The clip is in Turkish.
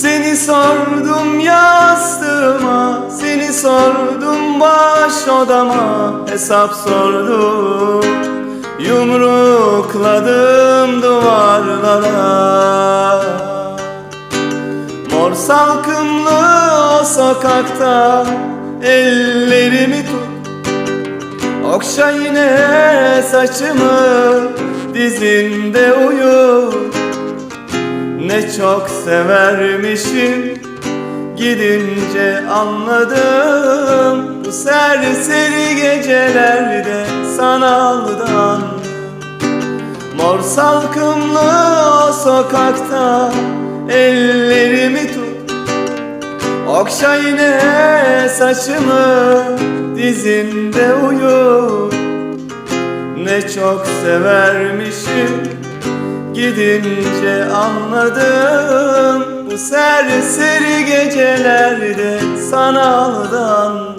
Seni sordum yastığıma Seni sordum baş odama Hesap sordum. Yumrukladım duvarlara. Mor salkımlı o sokakta Ellerimi tut. Okşa yine saçımı Dizinde uyu Ne çok severmişim. Gidince anladım Bu serseri gecelerde sana aldandım Mor salkımlı o sokakta Ellerimi tut. Okşa yine saçımı Dizinde uyu. Ne çok severmişim Gidince anladım. Bu serseri gecelerde sana aldandım